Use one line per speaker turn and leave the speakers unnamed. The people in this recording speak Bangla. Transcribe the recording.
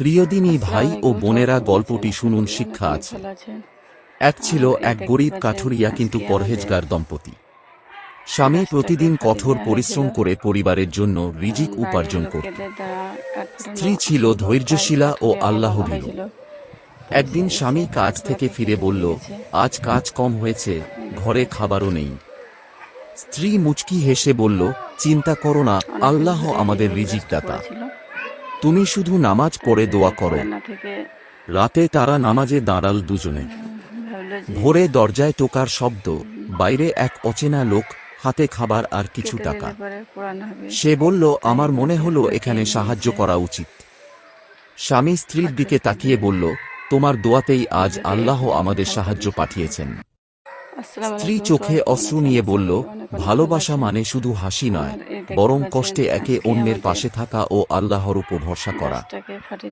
প্রিয়দিনী ভাই ও বোনেরা গল্পটি শুনুন শিক্ষা আছে। এক ছিল এক গরিব কাঠুরিয়া কিন্তু পরহেজগার দম্পতি। স্বামী প্রতিদিন কঠোর পরিশ্রম করে পরিবারের জন্য রিজিক উপার্জন করত। স্ত্রী ছিল ধৈর্যশীলা ও আল্লাহভীরু একদিন স্বামী কাজ থেকে ফিরে বলল আজ কাজ কম হয়েছে ঘরে খাবারও নেই। স্ত্রী মুচকি হেসে বলল চিন্তা করো না আল্লাহ আমাদের রিজিক দাতা তুমি শুধু নামাজ পড়ে দোয়া করো। রাতে তারা নামাজে দাঁড়াল দুজনে। ভোরে দরজায় টোকার শব্দ বাইরে এক অচেনা লোক হাতে খাবার আর কিছু টাকা। সে বলল আমার মনে হলো এখানে সাহায্য করা উচিত। স্বামী স্ত্রীর দিকে তাকিয়ে বলল তোমার দোয়াতেই আজ আল্লাহ আমাদের সাহায্য পাঠিয়েছেন। স্ত্রী চোখে অশ্রু নিয়ে বলল ভালোবাসা মানে শুধু হাসি নয় বরং কষ্টে একে অন্যের পাশে থাকা ও আল্লাহর উপর ভরসা করা।